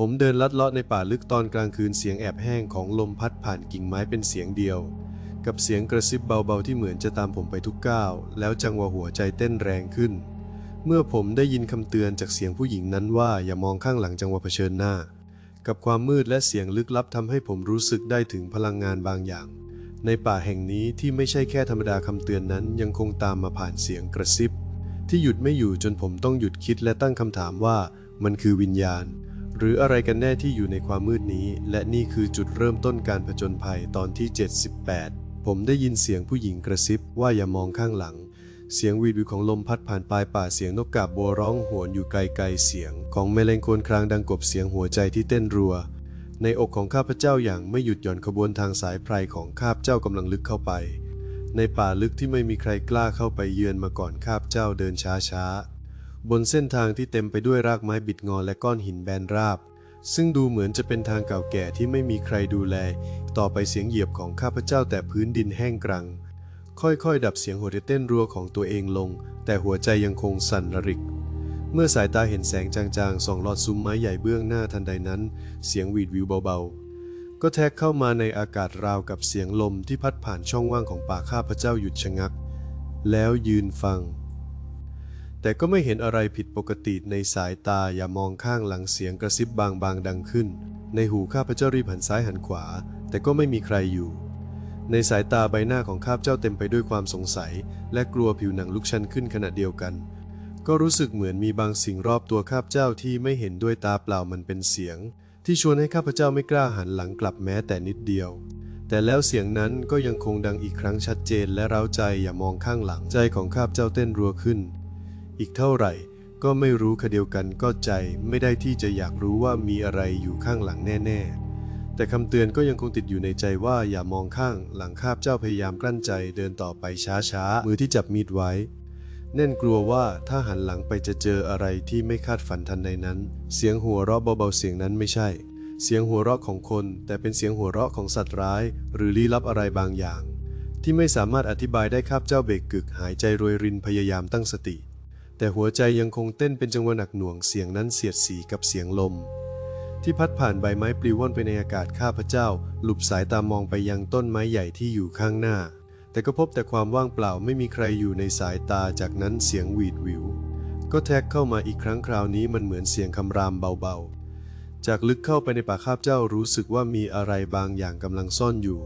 ผมเดินลัดเลาะในป่าลึกตอนกลางคืนเสียงแอบแห้งของลมพัดผ่านกิ่งไม้เป็นเสียงเดียว กับเสียงกระซิบเบาๆที่เหมือนจะตามผมไปทุกก้าวแล้วจังหวะหัวใจเต้นแรงขึ้น เมื่อผมได้ยินคำเตือนจากเสียงผู้หญิงนั้นว่าอย่ามองข้างหลังจังหวะเผชิญหน้า กับความมืดและเสียงลึกลับทำให้ผมรู้สึกได้ถึงพลังงานบางอย่าง ในป่าแห่งนี้ที่ไม่ใช่แค่ธรรมดาคำเตือนนั้นยังคงตามมาผ่านเสียงกระซิบ ที่หยุดไม่อยู่จนผมต้องหยุดคิดและตั้งคำถามว่ามันคือวิญญาณ หรืออะไรกันแน่ที่อยู่ในความมืดนี้ และนี่คือจุดเริ่มต้นการผจญภัยตอนที่ 78 ผมได้ยินเสียงผู้หญิงกระซิบว่าอย่ามองข้างหลัง เสียงวีดวิวของลมพัดผ่านปลายป่าเสียงนกกาบบัวร้องโหวนอยู่ไกลๆเสียง ของแมลงโคนครางดังกบเสียงหัวใจที่เต้นรัว ในอกของข้าพเจ้าอย่างไม่หยุดหย่อนขบวนทางสายไพรของข้าพเจ้ากำลังลึกเข้าไป ในป่าลึกที่ไม่มีใครกล้าเข้าไปเยือนมาก่อนข้าพเจ้าเดินช้าๆ บนเส้นทางที่เต็มไปด้วยรากไม้บิดงอและก้อนหินแบนราบ ซึ่งดูเหมือนจะเป็นทางเก่าแก่ที่ไม่มีใครดูแล ต่อไปเสียงเหยียบของข้าพเจ้าแต่พื้นดินแห้งกรัง ค่อยๆ ดับเสียงหัวใจเต้นรัวของตัวเองลง แต่หัวใจยังคงสั่นระริก เมื่อสายตาเห็นแสงจางๆส่องลอดซุ้มไม้ใหญ่เบื้องหน้าทันใดนั้น เสียงหวีดวิวเบาๆ ก็แทกเข้ามาในอากาศราวกับเสียงลมที่พัดผ่านช่องว่างของป่าข้าพเจ้าหยุดชะงัก แล้วยืนฟัง แต่ก็ไม่เห็นอะไรผิดปกติในสายตาอย่ามองข้างหลังเสียงกระซิบบางๆดังขึ้น ในหูข้าพเจ้ารีบหันซ้ายหันขวา แต่ก็ไม่มีใครอยู่ ในสายตาใบหน้าของข้าพเจ้าเต็มไปด้วยความสงสัย และกลัวผิวหนังลุกชันขึ้นขณะเดียวกัน ก็รู้สึกเหมือนมีบางสิ่งรอบตัวข้าพเจ้าที่ไม่เห็นด้วยตาเปล่ามันเป็นเสียง ที่ชวนให้ข้าพเจ้าไม่กล้าหันหลังกลับแม้แต่นิดเดียวแต่แล้วเสียงนั้นก็ยังคงดังอีกครั้งชัดเจนและเร้าใจอย่ามองข้างหลังใจของข้าพเจ้าเต้นรัวขึ้น อีกเท่าไหร่ก็ไม่รู้คเดียวกันก็ใจไม่ได้ที่จะอยากรู้ว่ามีอะไรอยู่ข้างหลังแน่ ๆ แต่คำเตือนก็ยังคงติดอยู่ในใจว่าอย่ามองข้างหลังข้าพเจ้าพยายามกลั้นใจเดินต่อไปช้าๆ มือที่จับมีดไว้ แน่นกลัวว่าถ้าหันหลังไปจะเจออะไรที่ไม่คาดฝันทันใดนั้น เสียงหัวเราะเบาๆเสียงนั้นไม่ใช่ เสียงหัวเราะของคน แต่เป็นเสียงหัวเราะของสัตว์ร้าย หรือลี้ลับอะไรบางอย่าง ที่ไม่สามารถอธิบายได้ข้าพเจ้าเบรกกึกหายใจรวยรินพยายามตั้งสติ แต่หัวใจยังคงเต้นเป็นจังหวะหนักหน่วงเสียงนั้นเสียดสีกับเสียงลม ที่พัดผ่านใบไม้ปลิวว่อนไปในอากาศข้าพเจ้า หลุบสายตามองไปยังต้นไม้ใหญ่ที่อยู่ข้างหน้า แต่ก็พบแต่ความว่างเปล่าไม่มีใครอยู่ในสายตาจากนั้นเสียงหวีดหวิว ก็แทรกเข้ามาอีกครั้งคราวนี้มันเหมือนเสียงคำรามเบาๆ จากลึกเข้าไปในป่าข้าพเจ้ารู้สึกว่ามีอะไรบางอย่างกำลังซ่อนอยู่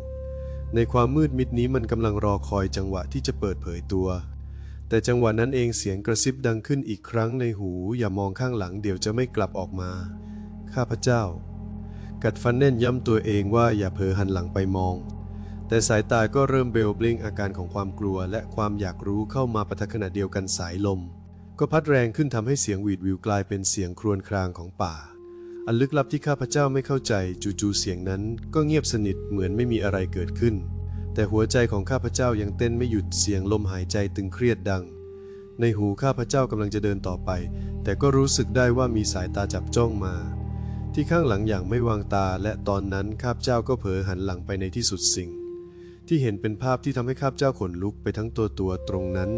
ในความมืดมิดนี้มันกำลังรอคอยจังหวะที่จะเปิดเผยตัว แต่จังหวะนั้นเองเสียงกระซิบดังขึ้นอีกครั้งในหู อย่ามองข้างหลังเดี๋ยวจะไม่กลับออกมา ข้าพเจ้า กัดฟันแน่นย้ำตัวเองว่าอย่าเผลอหันหลังไปมอง แต่สายตาก็เริ่มเบลบลิงอาการของความกลัว และความอยากรู้เข้ามาปะทะขณะเดียวกันสายลม ก็พัดแรงขึ้นทำให้เสียงหวีดวิวกลายเป็นเสียงครวญครางของป่า อันลึกลับที่ข้าพเจ้าไม่เข้าใจจู่ๆเสียงนั้น ก็เงียบสนิทเหมือนไม่มีอะไรเกิดขึ้น แต่หัวใจของข้าพเจ้ายังเต้นไม่หยุดเสียงลมหายใจตึงเครียดดัง ในหูข้าพเจ้ากำลังจะเดินต่อไป แต่ก็รู้สึกได้ว่ามีสายตาจับจ้องมา ที่ข้างหลังอย่างไม่วางตา และตอนนั้นข้าพเจ้าก็เผลอหันหลังไปในที่สุดสิ่ง ที่เห็นเป็นภาพที่ทำให้ข้าพเจ้าขนลุกไปทั้งตัวตัวตรงนั้น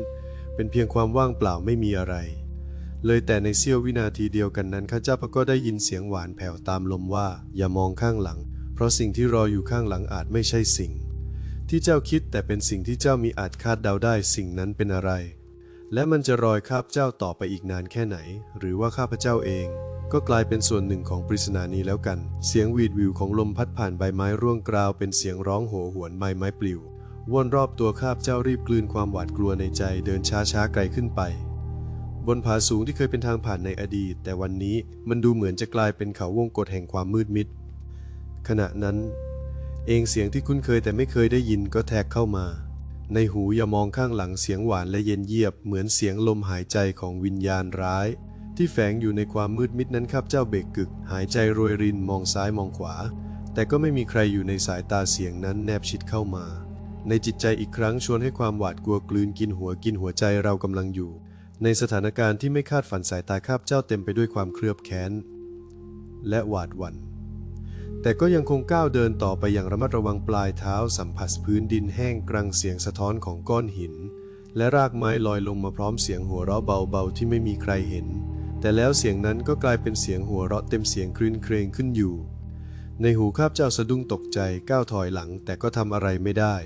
เป็นเพียงความว่างเปล่าไม่มีอะไร เลยแต่ในเสี้ยววินาทีเดียวกันนั้นข้าพเจ้าก็ได้ยินเสียงหวานแผ่วตามลมว่า อย่ามองข้างหลัง เพราะสิ่งที่รออยู่ข้างหลังอาจไม่ใช่สิ่ง ที่เจ้าคิดแต่เป็นสิ่งที่เจ้ามีอาจคาดเดาได้สิ่งนั้นเป็นอะไร และมันจะรอยข้าพเจ้าต่อไปอีกนานแค่ไหน หรือว่าข้าพเจ้าเอง ก็กลายเป็นส่วนหนึ่งของปริศนานี้แล้วกัน เสียงวีดวิวของลมพัดผ่านใบไม้ร่วงกราวเป็นเสียงร้องโหหวนใบไม้ปลิววนรอบตัวข้าพเจ้ารีบกลืนความหวาดกลัวในใจเดินช้าๆไกลขึ้นไป บนผาสูงที่เคยเป็นทางผ่านในอดีต แต่วันนี้มันดูเหมือนจะกลายเป็นเขาวงกฏแห่งความมืดมิดขณะนั้น เองเสียงที่คุ้นเคยแต่ไม่เคยได้ยินก็แทรกเข้ามา ในหูอย่ามองข้างหลังเสียงหวานและเย็นเยียบเหมือนเสียงลมหายใจของวิญญาณร้าย ที่แฝงอยู่ในความมืดมิดนั้นข้าพเจ้าเบกกึก หายใจโรยรินมองซ้ายมองขวา แต่ก็ไม่มีใครอยู่ในสายตาเสียงนั้นแนบชิดเข้ามา ในจิตใจอีกครั้งชวนให้ความหวาดกลัวกลืนกินหัวกินหัวใจเรากำลังอยู่ ในสถานการณ์ที่ไม่คาดฝันสายตาข้าพเจ้าเต็มไปด้วยความเครือบแค้นและหวาดหวัน่น แต่ก็ยังคงก้าวเดินต่อไปอย่างระมัดระวังปลายเท้าสัมผัสพื้นดินแห้งกรังเสียงสะท้อนของก้อนหิน และรากไม้ลอยลงมาพร้อมเสียงหัวเราะเบาๆที่ไม่มีใครเห็น แต่แล้วเสียงนั้นก็กลายเป็นเสียงหัวเราะเต็มเสียงครื้นเครงขึ้นอยู่ ในหูข้าพเจ้าสะดุ้งตกใจก้าวถอยหลังแต่ก็ทำอะไรไม่ได้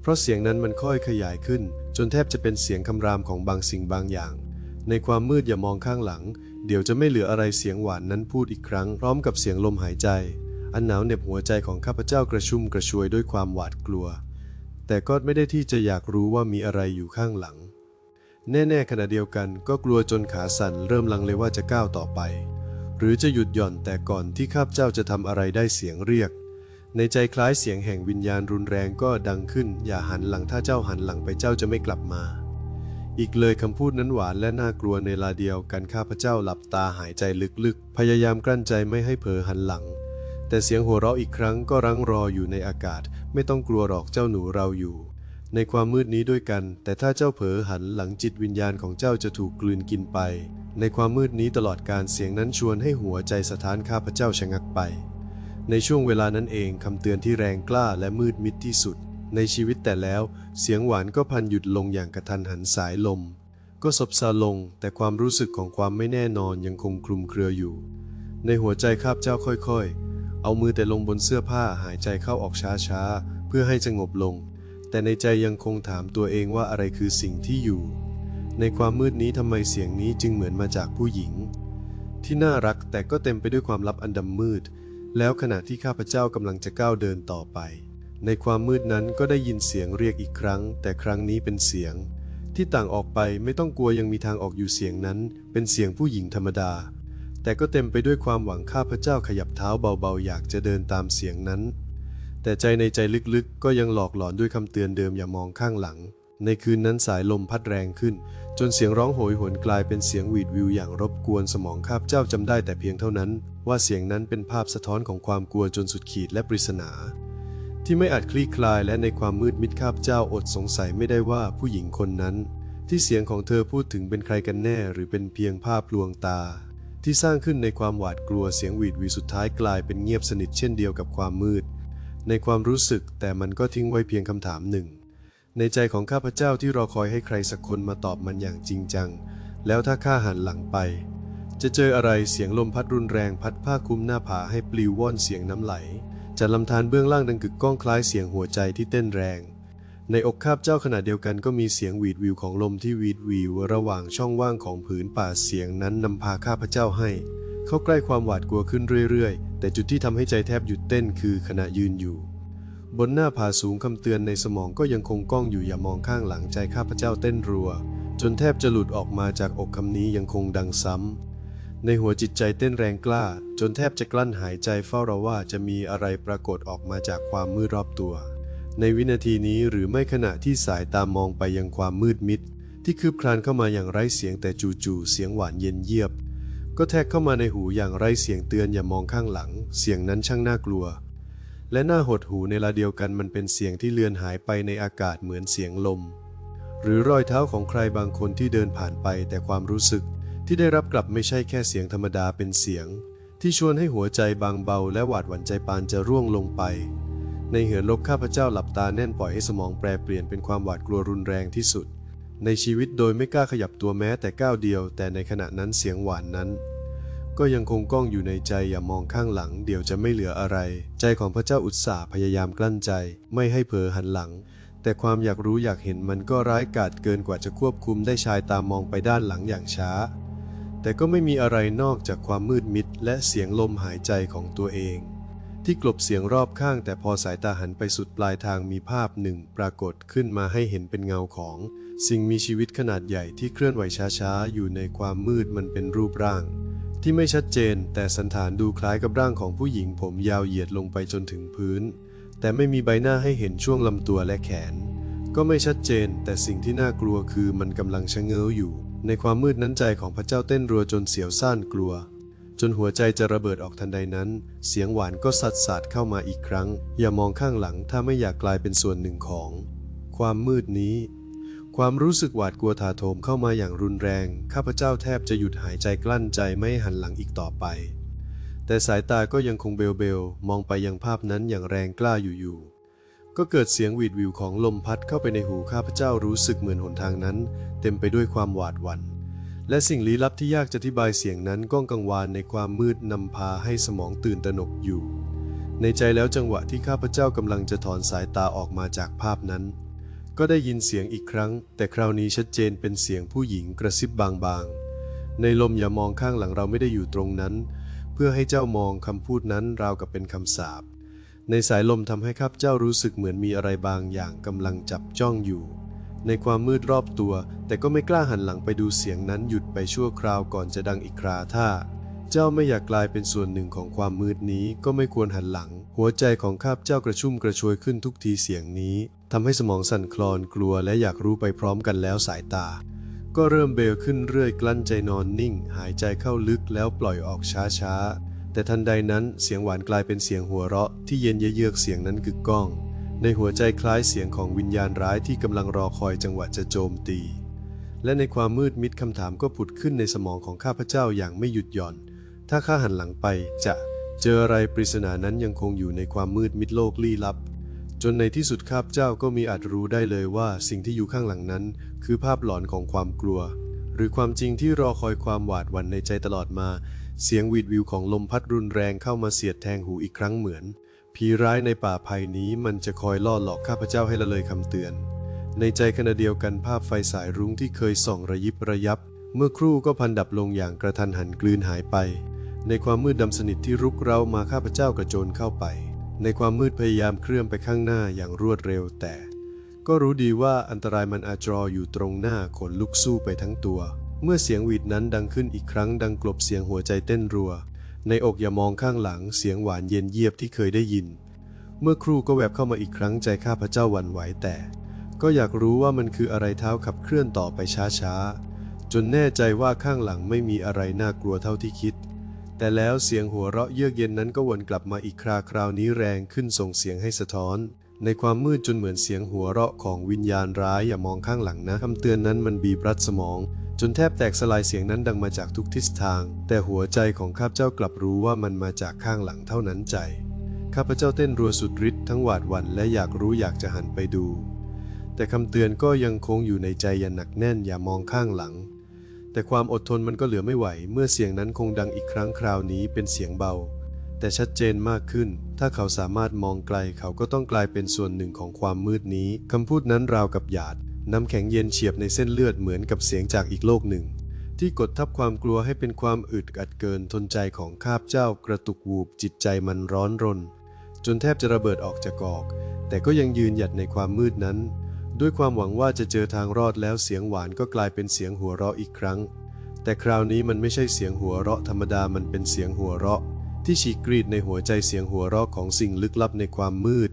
เพราะเสียงนั้นมันค่อยขยายขึ้น จนแทบจะเป็นเสียงคำรามของบางสิ่งบางอย่าง ในความมืดอย่ามองข้างหลัง เดี๋ยวจะไม่เหลืออะไรเสียงหวานนั้นพูดอีกครั้ง พร้อมกับเสียงลมหายใจ อันหนาวเหน็บหัวใจของข้าพเจ้ากระชุ่มกระชวยด้วยความหวาดกลัว แต่ก็ไม่ได้ที่จะอยากรู้ว่ามีอะไรอยู่ข้างหลัง แน่ๆขณะเดียวกันก็กลัวจนขาสั่นเริ่มลังเลว่าจะก้าวต่อไป หรือจะหยุดหย่อนแต่ก่อนที่ข้าพเจ้าจะทำอะไรได้เสียงเรียก ในใจคล้ายเสียงแห่งวิญญาณรุนแรงก็ดังขึ้น อย่าหันหลังถ้าเจ้าหันหลังไปเจ้าจะไม่กลับมาอีกเลยคำพูดนั้นหวานและน่ากลัวในลาเดียวกันข้าพเจ้าหลับตาหายใจลึกๆ พยายามกลั้นใจไม่ให้เผลอหันหลัง แต่เสียงหัวเราะอีกครั้งก็รั้งรออยู่ในอากาศ ไม่ต้องกลัวหรอกเจ้าหนูเราอยู่ ในความมืดนี้ด้วยกัน แต่ถ้าเจ้าเผลอหันหลังจิตวิญญาณของเจ้าจะถูกกลืนกินไป ในความมืดนี้ตลอดการเสียงนั้นชวนให้หัวใจสถานข้าพเจ้าชะงักไป ในช่วงเวลานั้นเองคำเตือนที่แรงกล้าและมืดมิดที่สุด ในชีวิตแต่แล้ว เสียงหวานก็พันหยุดลงอย่างกระทันหันสายลม ก็ซบซาลง แต่ความรู้สึกของความไม่แน่นอนยังคงคลุมเครืออยู่ ในหัวใจข้าพเจ้าค่อยๆ เอามือแต่ลงบนเสื้อผ้าหายใจเข้าออกช้าๆ เพื่อให้สงบลง แต่ในใจยังคงถามตัวเองว่าอะไรคือสิ่งที่อยู่ ในความมืดนี้ทำไมเสียงนี้จึงเหมือนมาจากผู้หญิง ที่น่ารักแต่ก็เต็มไปด้วยความลับอันดำมืด แล้วขณะที่ข้าพเจ้ากำลังจะก้าวเดินต่อไป ในความมืดนั้นก็ได้ยินเสียงเรียกอีกครั้ง แต่ครั้งนี้เป็นเสียง ที่ต่างออกไปไม่ต้องกลัวยังมีทางออกอยู่เสียงนั้น เป็นเสียงผู้หญิงธรรมดา แต่ก็เต็มไปด้วยความหวังข้าพเจ้าขยับเท้าเบาๆ อยากจะเดินตามเสียงนั้น แต่ใจในใจลึกๆ ก็ยังหลอกหลอนด้วยคำเตือนเดิมอย่ามองข้างหลัง ในคืนนั้นสายลมพัดแรงขึ้น จนเสียงร้องโหยหวนกลายเป็นเสียงหวีดวิวอย่างรบกวนสมองข้าพเจ้าจำได้แต่เพียงเท่านั้น ว่าเสียงนั้นเป็นภาพสะท้อนของความกลัวจนสุดขีดและปริศนาที่ไม่อาจคลี่คลายและในความมืดมิดข้าพเจ้าอดสงสัยไม่ได้ว่าผู้หญิงคนนั้น ที่เสียงของเธอพูดถึงเป็นใครกันแน่หรือเป็นเพียงภาพลวงตา ที่สร้างขึ้นในความหวาดกลัวเสียงหวีดวีสุดท้ายกลายเป็นเงียบสนิทเช่นเดียวกับความมืด ในความรู้สึกแต่มันก็ทิ้งไว้เพียงคำถามหนึ่ง ในใจของข้าพเจ้าที่รอคอยให้ใครสักคนมาตอบมันอย่างจริงจัง แล้วถ้าข้าหันหลังไป จะเจออะไรเสียงลมพัดรุนแรงพัดผ้าคลุมหน้าผาให้ปลิวว่อนเสียงน้ำไหลจากลำธารเบื้องล่างดังกึกก้องคล้ายเสียงหัวใจที่เต้นแรง ในอกข้าพเจ้าขณะเดียวกันก็มีเสียงหวีดวิวของลมที่หวีดวิวระหว่างช่องว่างของผืนป่าเสียงนั้นนำพาข้าพเจ้าให้ เข้าใกล้ความหวาดกลัวขึ้นเรื่อยๆ แต่จุดที่ทำให้ใจแทบหยุดเต้นคือขณะยืนอยู่ บนหน้าผาสูงคำเตือนในสมองก็ยังคงก้องอยู่อย่ามองข้างหลังใจข้าพเจ้าเต้นรัว จนแทบจะหลุดออกมาจากอกคำนี้ยังคงดังซ้ำในหัวจิตใจเต้นแรงกล้า จนแทบจะกลั้นหายใจเฝ้ารอว่าจะมีอะไรปรากฏออกมาจากความมืดรอบตัว ในวินาทีนี้หรือไม่ขณะที่สายตามองไปยังความมืดมิด ที่คืบคลานเข้ามาอย่างไร้เสียงแต่จู่ๆเสียงหวานเย็นเยียบ ก็แทกเข้ามาในหูอย่างไร้เสียงเตือนอย่ามองข้างหลัง เสียงนั้นช่างน่ากลัว และน่าหดหูในลาเดียวกันมันเป็นเสียงที่เลือนหายไปในอากาศเหมือนเสียงลม หรือรอยเท้าของใครบางคนที่เดินผ่านไปแต่ความรู้สึก ที่ได้รับกลับไม่ใช่แค่เสียงธรรมดาเป็นเสียง ที่ชวนให้หัวใจบางเบาและหวาดหวั่นใจปานจะร่วงลงไป ในเหือนลบข้าพเจ้าหลับตาแน่นปล่อยให้สมองแปรเปลี่ยนเป็นความหวาดกลัวรุนแรงที่สุด ในชีวิตโดยไม่กล้าขยับตัวแม้แต่ก้าวเดียว แต่ในขณะนั้นเสียงหวานนั้น ก็ยังคงก้องอยู่ในใจอย่ามองข้างหลัง เดี๋ยวจะไม่เหลืออะไร ใจของพระเจ้าอุตสาห์พยายามกลั้นใจ ไม่ให้เผลอหันหลัง แต่ความอยากรู้อยากเห็นมันก็ร้ายกาจเกินกว่าจะควบคุมได้ชายตามองไปด้านหลังอย่างช้า แต่ก็ไม่มีอะไรนอกจากความมืดมิดและเสียงลมหายใจของตัวเอง ที่กลบเสียงรอบข้าง แต่พอสายตาหันไปสุดปลายทางมีภาพหนึ่ง ปรากฏขึ้นมาให้เห็นเป็นเงาของ สิ่งมีชีวิตขนาดใหญ่ที่เคลื่อนไหวช้าๆ อยู่ในความมืดมันเป็นรูปร่าง ที่ไม่ชัดเจน แต่สันฐานดูคล้ายกับร่างของผู้หญิงผมยาวเหยียดลงไปจนถึงพื้น แต่ไม่มีใบหน้าให้เห็นช่วงลำตัวและแขน ก็ไม่ชัดเจน แต่สิ่งที่น่ากลัวคือมันกำลังชะเง้ออยู่ ในความมืดนั้นใจของพระเจ้าเต้นรัวจนเสียวซ่านกลัว จนหัวใจจะระเบิดออกทันใดนั้น เสียงหวานก็สัดสาดเข้ามาอีกครั้ง อย่ามองข้างหลังถ้าไม่อยากกลายเป็นส่วนหนึ่งของ ความมืดนี้ ความรู้สึกหวาดกลัวถาโถมเข้ามาอย่างรุนแรง ข้าพเจ้าแทบจะหยุดหายใจกลั้นใจไม่ห้หันหลังอีกต่อไป แต่สายตาก็ยังคงเบลเบลมองไปยังภาพนั้นอย่างแรงกล้าอยู่ๆก็เกิดเสียงหวีดวิวของลมพัดเข้าไปในหูข้าพเจ้ารู้สึกเหมือนหนทางนั้น เต็มไปด้วยความหวาดหวัน่น และสิ่งลี้ลับที่ยากจะอธิบายเสียงนั้นก้องกังวานในความมืดนำพาให้สมองตื่นตระหนกอยู่ ในใจแล้วจังหวะที่ข้าพเจ้ากำลังจะถอนสายตาออกมาจากภาพนั้น ก็ได้ยินเสียงอีกครั้ง แต่คราวนี้ชัดเจนเป็นเสียงผู้หญิงกระซิบบางๆ ในลมอย่ามองข้างหลังเราไม่ได้อยู่ตรงนั้น เพื่อให้เจ้ามองคำพูดนั้นราวกับเป็นคำสาปในสายลมทำให้ข้าพเจ้ารู้สึกเหมือนมีอะไรบางอย่างกำลังจับจ้องอยู่ ในความมืดรอบตัว แต่ก็ไม่กล้าหันหลังไปดูเสียงนั้นหยุดไปชั่วคราวก่อนจะดังอีกคราถ้า เจ้าไม่อยากกลายเป็นส่วนหนึ่งของความมืดนี้ก็ไม่ควรหันหลัง หัวใจของข้าพเจ้ากระชุ่มกระชวยขึ้นทุกทีเสียงนี้ทำให้สมองสั่นคลอนกลัวและอยากรู้ไปพร้อมกันแล้วสายตา ก็เริ่มเบลขึ้นเรื่อยกลั้นใจนอนนิ่ง หายใจเข้าลึกแล้วปล่อยออกช้าๆแต่ทันใดนั้นเสียงหวานกลายเป็นเสียงหัวเราะที่เย็นเยือกเสียงนั้นกึกก้อง ในหัวใจคล้ายเสียงของวิญญาณร้ายที่กำลังรอคอยจังหวะจะโจมตี และในความมืดมิดคำถามก็ผุดขึ้นในสมองของข้าพเจ้าอย่างไม่หยุดหย่อน ถ้าข้าหันหลังไปจะเจออะไรปริศนานั้นยังคงอยู่ในความมืดมิดโลกลี้ลับ จนในที่สุดข้าพเจ้าก็มีอาจรู้ได้เลยว่าสิ่งที่อยู่ข้างหลังนั้น คือภาพหลอนของความกลัว หรือความจริงที่รอคอยความหวาดหวั่นในใจตลอดมา เสียงวีดวิวของลมพัดรุนแรงเข้ามาเสียดแทงหูอีกครั้งเหมือน ผีร้ายในป่าภัยนี้มันจะคอยล่อหลอกข้าพเจ้าให้ละเลยคำเตือน ในใจขณะเดียวกันภาพไฟสายรุ้งที่เคยส่องระยิบระยับ เมื่อครู่ก็พันดับลงอย่างกระทันหันกลืนหายไป ในความมืดดำสนิทที่รุกเร้ามาข้าพเจ้ากระโจนเข้าไป ในความมืดพยายามเคลื่อนไปข้างหน้าอย่างรวดเร็วแต่ ก็รู้ดีว่าอันตรายมันอาจรออยู่ตรงหน้าขนลุกสู้ไปทั้งตัว เมื่อเสียงหวีดนั้นดังขึ้นอีกครั้งดังกลบเสียงหัวใจเต้นรัว ในอกอย่ามองข้างหลังเสียงหวานเย็นเยียบที่เคยได้ยิน เมื่อครู่ก็แวบเข้ามาอีกครั้งใจข้าพเจ้าหวั่นไหวแต่ ก็อยากรู้ว่ามันคืออะไรเท้าขับเคลื่อนต่อไปช้าๆ จนแน่ใจว่าข้างหลังไม่มีอะไรน่ากลัวเท่าที่คิด แต่แล้วเสียงหัวเราะเยือกเย็นนั้นก็วนกลับมาอีกคราคราวนี้แรงขึ้นส่งเสียงให้สะท้อน ในความมืดจนเหมือนเสียงหัวเราะของวิญญาณร้ายอย่ามองข้างหลังนะคำเตือนนั้นมันบีบรัดสมอง จนแทบแตกสลายเสียงนั้นดังมาจากทุกทิศทาง แต่หัวใจของข้าพเจ้ากลับรู้ว่ามันมาจากข้างหลังเท่านั้นใจ ข้าพเจ้าเต้นรัวสุดฤทธิ์ทั้งหวาดหวั่นและอยากรู้อยากจะหันไปดู แต่คำเตือนก็ยังคงอยู่ในใจอย่าหนักแน่นอย่ามองข้างหลัง แต่ความอดทนมันก็เหลือไม่ไหว เมื่อเสียงนั้นคงดังอีกครั้งคราวนี้เป็นเสียงเบา แต่ชัดเจนมากขึ้น ถ้าเขาสามารถมองไกลเขาก็ต้องกลายเป็นส่วนหนึ่งของความมืดนี้คำพูดนั้นราวกับหยาด น้ำแข็งเย็นเฉียบในเส้นเลือดเหมือนกับเสียงจากอีกโลกหนึ่ง ที่กดทับความกลัวให้เป็นความอึดอัดเกินทนใจของข้าพเจ้ากระตุกวูบจิตใจมันร้อนรน จนแทบจะระเบิดออกจากกอก แต่ก็ยังยืนหยัดในความมืดนั้น ด้วยความหวังว่าจะเจอทางรอดแล้วเสียงหวานก็กลายเป็นเสียงหัวเราะอีกครั้ง แต่คราวนี้มันไม่ใช่เสียงหัวเราะธรรมดามันเป็นเสียงหัวเราะ ที่ฉีกกรีดในหัวใจเสียงหัวเราะของสิ่งลึกลับในความมืด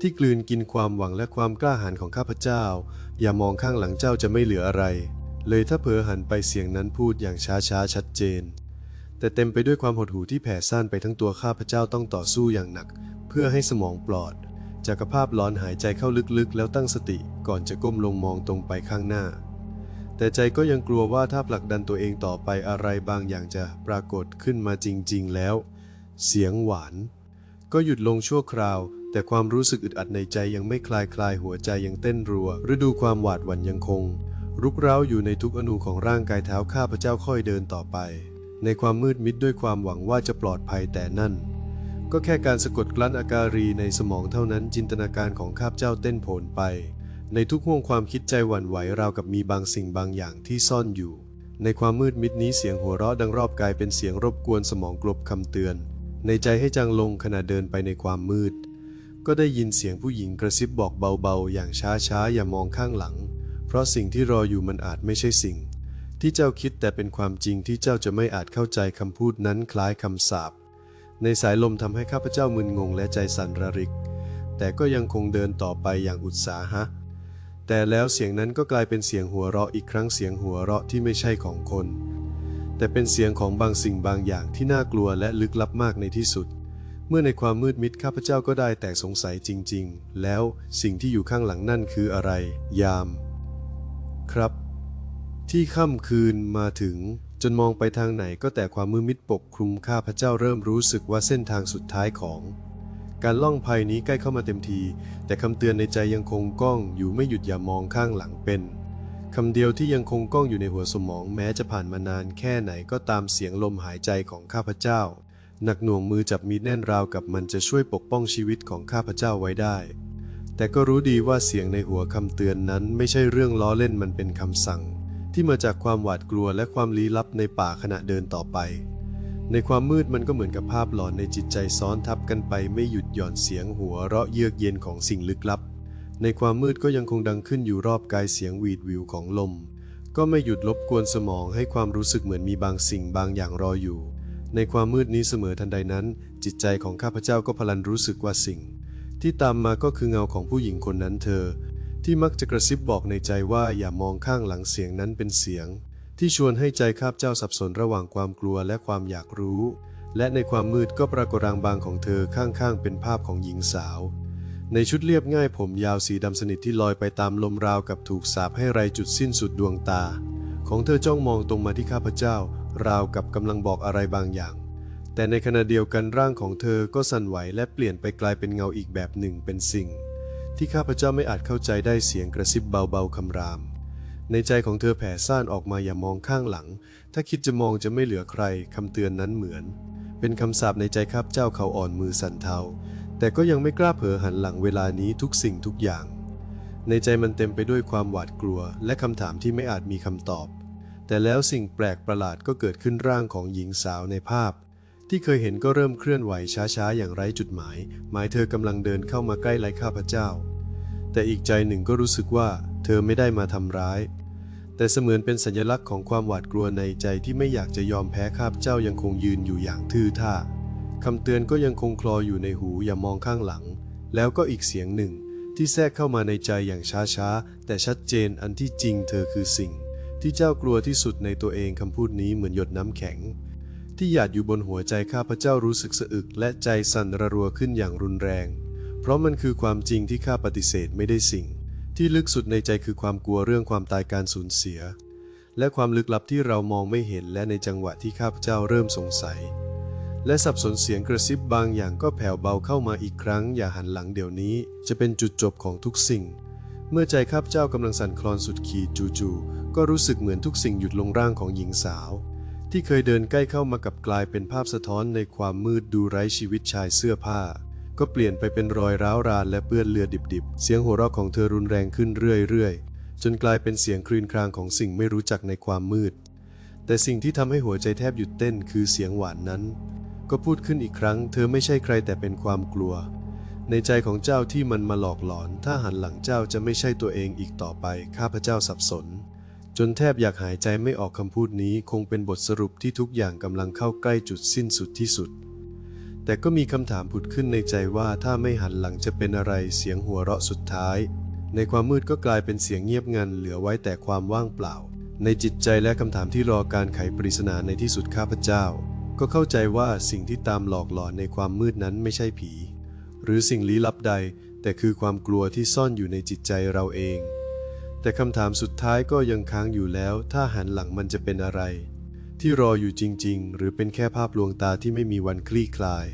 ที่กลืนกินความหวังและความกล้าหาญของข้าพเจ้า อย่ามองข้างหลังเจ้าจะไม่เหลืออะไร เลยถ้าเผลอหันไปเสียงนั้นพูดอย่างช้าๆชัดเจน แต่เต็มไปด้วยความหดหู่ที่แผ่ซ่านไปทั้งตัวข้าพเจ้าต้องต่อสู้อย่างหนัก เพื่อให้สมองปลอด จากภาพร้อนหายใจเข้าลึกๆ แล้วตั้งสติก่อนจะก้มลงมองตรงไปข้างหน้า แต่ใจก็ยังกลัวว่าถ้าผลักดันตัวเองต่อไปอะไรบางอย่างจะปรากฏขึ้นมาจริง ๆ แล้ว เสียงหวาน ก็หยุดลงชั่วคราว แต่ความรู้สึกอึดอัดในใจยังไม่คลายคลายหัวใจยังเต้นรัว ฤดูความหวาดหวั่นยังคง รุกเร้าอยู่ในทุกอนูของร่างกายเท้าข้าพเจ้าค่อยเดินต่อไป ในความมืดมิดด้วยความหวังว่าจะปลอดภัยแต่นั่น ก็แค่การสะกดกลั้นอาการีในสมองเท่านั้นจินตนาการของข้าพเจ้าเต้นโผนไป ในทุกห่วงความคิดใจหวั่นไหวราวกับมีบางสิ่งบางอย่างที่ซ่อนอยู่ ในความมืดมิดนี้เสียงหัวเราะดังรอบกายเป็นเสียงรบกวนสมองกลบคำเตือน ในใจให้จางลงขณะเดินไปในความมืด ก็ได้ยินเสียงผู้หญิงกระซิบบอกเบาๆ อย่างช้าๆ อย่ามองข้างหลัง เพราะสิ่งที่รออยู่มันอาจไม่ใช่สิ่ง ที่เจ้าคิดแต่เป็นความจริงที่เจ้าจะไม่อาจเข้าใจคำพูดนั้นคล้ายคำสาป ในสายลมทำให้ข้าพเจ้ามึนงงและใจสั่นระริก แต่ก็ยังคงเดินต่อไปอย่างอุตสาหะ แต่แล้วเสียงนั้นก็กลายเป็นเสียงหัวเราะอีกครั้งเสียงหัวเราะที่ไม่ใช่ของคน แต่เป็นเสียงของบางสิ่งบางอย่างที่น่ากลัวและลึกลับมากในที่สุด เมื่อในความมืดมิดข้าพเจ้าก็ได้แต่สงสัยจริง ๆ แล้วสิ่งที่อยู่ข้างหลังนั่นคืออะไร ยาม ครับ ที่ค่ำคืนมาถึง จนมองไปทางไหนก็แต่ความมืดมิดปกคลุมข้าพเจ้าเริ่มรู้สึกว่าเส้นทางสุดท้ายของ การล่องภัยนี้ใกล้เข้ามาเต็มที แต่คำเตือนในใจยังคงก้องอยู่ไม่หยุดอย่ามองข้างหลังเป็นคำเดียวที่ยังคงก้องอยู่ในหัวสมองแม้จะผ่านมานานแค่ไหนก็ตามเสียงลมหายใจของข้าพเจ้า หนักหน่วงมือจับมีดแน่นราวกับมันจะช่วยปกป้องชีวิตของข้าพเจ้าไว้ได้ แต่ก็รู้ดีว่าเสียงในหัวคำเตือนนั้นไม่ใช่เรื่องล้อเล่นมันเป็นคำสั่ง ที่มาจากความหวาดกลัวและความลี้ลับในป่าขณะเดินต่อไป ในความมืดมันก็เหมือนกับภาพหลอนในจิตใจซ้อนทับกันไปไม่หยุดหย่อนเสียงหัวเราะเยือกเย็นของสิ่งลึกลับ ในความมืดก็ยังคงดังขึ้นอยู่รอบกายเสียงหวีดวิวของลม ก็ไม่หยุดรบกวนสมองให้ความรู้สึกเหมือนมีบางสิ่งบางอย่างรออยู่ ในความมืดนี้เสมอทันใดนั้น จิตใจของข้าพเจ้าก็พลันรู้สึกว่าสิ่ง ที่ตามมาก็คือเงาของผู้หญิงคนนั้นเธอ ที่มักจะกระซิบบอกในใจว่าอย่ามองข้างหลังเสียงนั้นเป็นเสียง ที่ชวนให้ใจข้าพเจ้าสับสนระหว่างความกลัวและความอยากรู้ และในความมืดก็ปรากฏรางบางของเธอข้างๆ เป็นภาพของหญิงสาว ในชุดเรียบง่ายผมยาวสีดำสนิทที่ลอยไปตามลมราวกับถูกสาปให้ไรจุดสิ้นสุดดวงตา ของเธอจ้องมองตรงมาที่ข้าพเจ้า ราวกับกำลังบอกอะไรบางอย่าง แต่ในขณะเดียวกันร่างของเธอก็สั่นไหวและเปลี่ยนไปกลายเป็นเงาอีกแบบหนึ่งเป็นสิ่ง ที่ข้าพเจ้าไม่อาจเข้าใจได้เสียงกระซิบเบาๆคำราม ในใจของเธอแผ่ซ่านออกมาอย่ามองข้างหลัง ถ้าคิดจะมองจะไม่เหลือใครคำเตือนนั้นเหมือน เป็นคำสาปในใจข้าพเจ้าเขาอ่อนมือสั่นเทาแต่ก็ยังไม่กล้าเผลอหันหลังเวลานี้ทุกสิ่งทุกอย่าง ในใจมันเต็มไปด้วยความหวาดกลัว และคำถามที่ไม่อาจมีคำตอบ แต่แล้วสิ่งแปลกประหลาดก็เกิดขึ้นร่างของหญิงสาวในภาพ ที่เคยเห็นก็เริ่มเคลื่อนไหวช้าๆ อย่างไร้จุดหมาย หมายเธอกำลังเดินเข้ามาใกล้ไร้ข้าพเจ้า แต่อีกใจหนึ่งก็รู้สึกว่าเธอไม่ได้มาทำร้าย แต่เสมือนเป็นสัญลักษณ์ของความหวาดกลัวในใจที่ไม่อยากจะยอมแพ้ข้าพเจ้ายังคงยืนอยู่อย่างทื่อท่าคำเตือนก็ยังคงคลออยู่ในหูอย่ามองข้างหลัง แล้วก็อีกเสียงหนึ่งที่แทรกเข้ามาในใจอย่างช้าๆ แต่ชัดเจนอันที่จริงเธอคือสิ่ง ที่เจ้ากลัวที่สุดในตัวเองคำพูดนี้เหมือนหยดน้ำแข็ง ที่หยาดอยู่บนหัวใจข้าพเจ้ารู้สึกสะอึกและใจสั่นระรัวขึ้นอย่างรุนแรง เพราะมันคือความจริงที่ข้าปฏิเสธไม่ได้สิ่ง ที่ลึกสุดในใจคือความกลัวเรื่องความตายการสูญเสีย และความลึกลับที่เรามองไม่เห็นและในจังหวะที่ข้าพเจ้าเริ่มสงสัย และสับสนเสียงกระซิบบางอย่างก็แผ่วเบาเข้ามาอีกครั้ง อย่าหันหลังเดี๋ยวนี้ จะเป็นจุดจบของทุกสิ่ง เมื่อใจข้าพเจ้ากำลังสั่นคลอนสุดขีดจู่ๆ ก็รู้สึกเหมือนทุกสิ่งหยุดลงร่างของหญิงสาว ที่เคยเดินใกล้เข้ามากับกลายเป็นภาพสะท้อนในความมืดดูไร้ชีวิตชายเสื้อผ้า ก็เปลี่ยนไปเป็นรอยร้าวรานและเปื้อนเลือดดิบๆ เสียงหัวเราะของเธอรุนแรงขึ้นเรื่อยๆ จนกลายเป็นเสียงครืนครางของสิ่งไม่รู้จักในความมืด แต่สิ่งที่ทำให้หัวใจแทบหยุดเต้นคือเสียงหวานนั้น ก็พูดขึ้นอีกครั้ง เธอไม่ใช่ใครแต่เป็นความกลัวในใจของเจ้าที่มันมาหลอกหลอน ถ้าหันหลังเจ้าจะไม่ใช่ตัวเองอีกต่อไป ข้าพเจ้าสับสน จนแทบอยากหายใจไม่ออกคำพูดนี้คงเป็นบทสรุปที่ทุกอย่างกำลังเข้าใกล้จุดสิ้นสุดที่สุด แต่ก็มีคำถามผุดขึ้นในใจว่าถ้าไม่หันหลังจะเป็นอะไรเสียงหัวเราะสุดท้าย ในความมืดก็กลายเป็นเสียงเงียบงันเหลือไว้แต่ความว่างเปล่า ในจิตใจและคำถามที่รอการไขปริศนาในที่สุดข้าพเจ้า ก็เข้าใจว่าสิ่งที่ตามหลอกหลอนในความมืดนั้นไม่ใช่ผี หรือสิ่งลี้ลับใด แต่คือความกลัวที่ซ่อนอยู่ในจิตใจเราเอง แต่คำถามสุดท้ายก็ยังค้างอยู่แล้ว ถ้าหันหลังมันจะเป็นอะไร ที่รออยู่จริง ๆ หรือเป็นแค่ภาพลวงตาที่ไม่มีวันคลี่คลาย